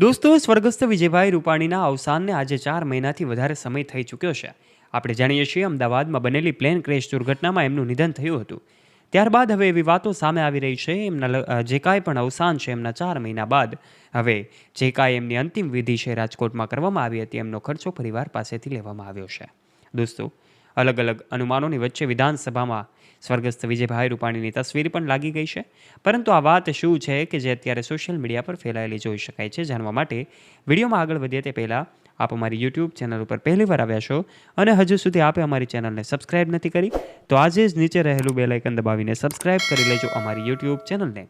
દોસ્તો, સ્વર્ગસ્થ વિજયભાઈ રૂપાણીના અવસાનને આજે ચાર મહિનાથી વધારે સમય થઈ ચૂક્યો છે. આપણે જાણીએ છીએ, અમદાવાદમાં બનેલી પ્લેન ક્રેશ દુર્ઘટનામાં એમનું નિધન થયું હતું. ત્યારબાદ હવે એવી વાતો સામે આવી રહી છે, એમના જે કાંઈ પણ અવસાન છે એમના ચાર મહિના બાદ. હવે જે કાંઈ એમની અંતિમ વિધિ છે રાજકોટમાં કરવામાં આવી હતી, એમનો ખર્ચો પરિવાર પાસેથી લેવામાં આવ્યો છે. દોસ્તો અલગ અલગ અનુમાનોની વચ્ચે વિધાનસભામાં સ્વર્ગસ્થ વિજયભાઈ રૂપાણીની તસવીર પણ લાગી ગઈ છે. પરંતુ આ વાત શું છે કે જે અત્યારે સોશિયલ મીડિયા પર ફેલાયેલી જોઈ શકાય છે જાણવા માટે વિડીયોમાં આગળ વધીએ તે પહેલાં આપ અમારી યુટ્યુબ ચેનલ ઉપર પહેલીવાર આવ્યા છો અને હજુ સુધી આપે અમારી ચેનલને સબસ્ક્રાઇબ નથી કરી, તો આજે જ નીચે રહેલું બેલાઇકન દબાવીને સબસ્ક્રાઇબ કરી લેજો અમારી યુટ્યુબ ચેનલને.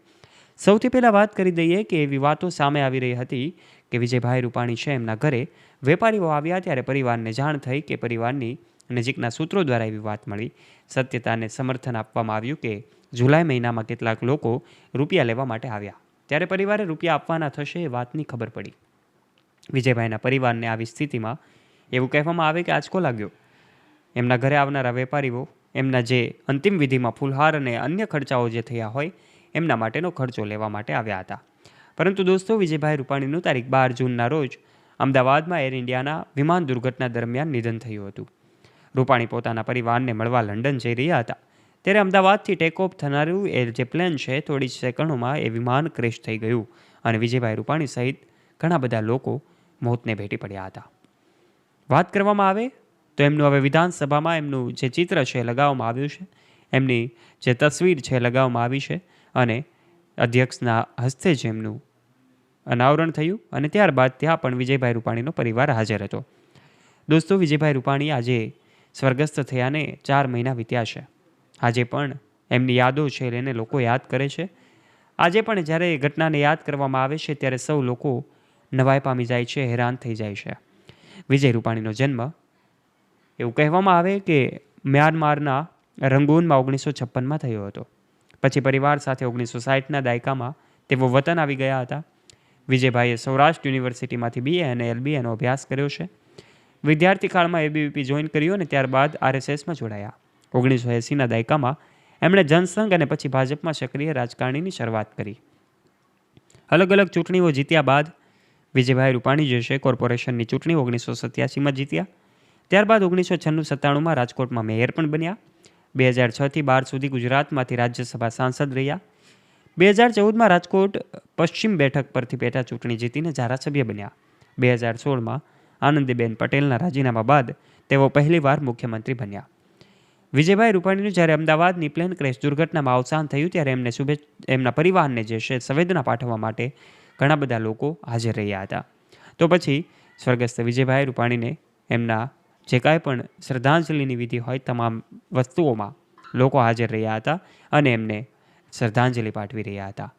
સૌથી પહેલાં વાત કરી દઈએ કે એવી વાતો સામે આવી રહી હતી કે વિજયભાઈ રૂપાણી છે એમના ઘરે. વેપારીઓ આવ્યા ત્યારે પરિવારને જાણ થઈ કે પરિવારની નજીકના સૂત્રો દ્વારા એવી વાત મળી. સત્યતાને સમર્થન આપવામાં આવ્યું કે જુલાઈ મહિનામાં કેટલાક લોકો રૂપિયા લેવા માટે આવ્યા. ત્યારે પરિવારે રૂપિયા આપવાના થશે એ વાતની ખબર પડી. વિજયભાઈના પરિવારને આવી સ્થિતિમાં એવું કહેવામાં આવે કે આંચકો લાગ્યો. એમના ઘરે આવનારા વેપારીઓ, એમના જે અંતિમ વિધિમાં ફૂલહાર અને અન્ય ખર્ચાઓ જે થયા હોય, એમના માટેનો ખર્ચો લેવા માટે આવ્યા હતા. પરંતુ દોસ્તો, વિજયભાઈ રૂપાણીનું તારીખ બાર જૂનના રોજ અમદાવાદમાં એર ઇન્ડિયાના વિમાન દુર્ઘટના દરમિયાન નિધન થયું હતું. રૂપાણી પોતાના પરિવારને મળવા લંડન જઈ રહ્યા હતા. ત્યારે અમદાવાદથી ટેક ઓફ થનારું એ જે પ્લેન છે, થોડી સેકન્ડોમાં એ વિમાન ક્રેશ થઈ ગયું અને વિજયભાઈ રૂપાણી સહિત ઘણા બધા લોકો મોતને ભેટી પડ્યા હતા. વાત કરવામાં આવે તો એમનું હવે વિધાનસભામાં એમનું જે ચિત્ર છે લગાવવામાં આવ્યું છે. એમની જે તસવીર છે લગાવવામાં આવી છે અને અધ્યક્ષના હસ્તે જ એમનું અનાવરણ થયું અને ત્યારબાદ ત્યાં પણ વિજયભાઈ રૂપાણીનો પરિવાર હાજર હતો. દોસ્તો, વિજયભાઈ રૂપાણી આજે સ્વર્ગસ્થ થયાને ચાર મહિના વીત્યા છે. આજે પણ એમની યાદો છે એને લોકો યાદ કરે છે. આજે પણ જ્યારે એ ઘટનાને યાદ કરવામાં આવે છે ત્યારે સૌ લોકો નવાઈ પામી જાય છે, હેરાન થઈ જાય છે. વિજય રૂપાણીનો જન્મ એવું કહેવામાં આવે કે મ્યાનમારના રંગૂનમાં ઓગણીસો છપ્પનમાં થયો હતો. પછી પરિવાર સાથે ઓગણીસો સાઠના દાયકામાં તેઓ વતન આવી ગયા હતા. વિજયભાઈએ સૌરાષ્ટ્ર યુનિવર્સિટીમાંથી બીએ અને એલબીએનો અભ્યાસ કર્યો છે. વિદ્યાર્થી કાળમાં એબીવીપી જોઈન કર્યું અને ત્યારબાદ આરએસએસમાં જોડાયા. ઓગણીસો એંસીના દાયકામાં એમણે જનસંઘ અને પછી ભાજપમાં સક્રિય રાજકારણીની શરૂઆત કરી. અલગ અલગ ચૂંટણીઓ જીત્યા બાદ વિજયભાઈ રૂપાણી જે કોર્પોરેશનની ચૂંટણી ઓગણીસો સત્યાસીમાં જીત્યા. ત્યારબાદ ઓગણીસો છન્નું સત્તાણુંમાં રાજકોટમાં મેયર પણ બન્યા. બે હજાર છથી બાર સુધી ગુજરાતમાંથી રાજ્યસભા સાંસદ રહ્યા. બે હજાર ચૌદમાં રાજકોટ પશ્ચિમ બેઠક પરથી પેટા ચૂંટણી જીતીને ધારાસભ્ય બન્યા. બે હજાર સોળમાં આનંદીબેન પટેલના રાજીનામા બાદ તેઓ પહેલીવાર મુખ્યમંત્રી બન્યા. વિજયભાઈ રૂપાણીનું જ્યારે અમદાવાદની પ્લેન ક્રેશ દુર્ઘટનામાં અવસાન થયું ત્યારે એમને શુભે, એમના પરિવારને જે છે સંવેદના પાઠવવા માટે ઘણા બધા લોકો હાજર રહ્યા હતા. તો પછી સ્વર્ગસ્થ વિજયભાઈ રૂપાણીને એમના જે કાંઈ પણ શ્રદ્ધાંજલિની વિધિ હોય તમામ વસ્તુઓમાં લોકો હાજર રહ્યા હતા અને એમને શ્રદ્ધાંજલિ પાઠવી રહ્યા હતા.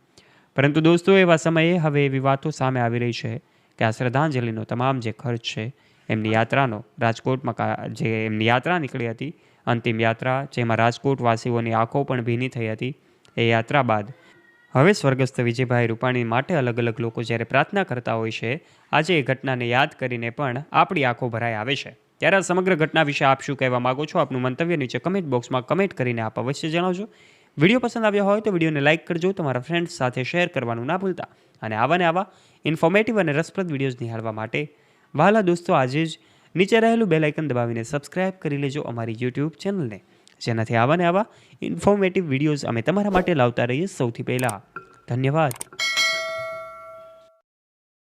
પરંતુ દોસ્તો, એવા સમયે હવે એવી વાતો સામે આવી રહી છે કે આ શ્રદ્ધાંજલિનો તમામ જે ખર્ચ છે, એમની યાત્રાનો, રાજકોટમાં જે એમની યાત્રા નીકળી હતી, અંતિમ યાત્રા, જેમાં રાજકોટવાસીઓની આંખો પણ ભીની થઈ હતી, એ યાત્રા બાદ હવે સ્વર્ગસ્થ વિજયભાઈ રૂપાણી માટે અલગ અલગ લોકો જ્યારે પ્રાર્થના કરતા હોય છે, આજે એ ઘટનાને યાદ કરીને પણ આપણી આંખો ભરાઈ આવે છે. ત્યારે આ સમગ્ર ઘટના વિશે આપ શું કહેવા માંગો છો? આપનું મંતવ્ય નીચે કમેન્ટ બોક્સમાં કમેન્ટ કરીને આપ અવશ્ય જણાવજો. વીડિયો પસંદ આવ્યો હોય તો વિડીયોને લાઇક કરજો, તમારા ફ્રેન્ડ્સ સાથે શેર કરવાનું ના ભૂલતા. અને આવા ને આવા ઇન્ફોર્મેટિવ અને રસપ્રદ વિડીયોઝ નિહાળવા માટે વહાલા દોસ્તો આજે જ નીચે રહેલું બેલ આઇકન દબાવીને સબસ્ક્રાઇબ કરી લેજો અમારી યુટ્યુબ ચેનલને જેનાથી આવા ને આવા ઇન્ફોર્મેટિવ વિડીયોઝ અમે તમારા માટે લાવતા રહીએ સૌથી પહેલાં. ધન્યવાદ.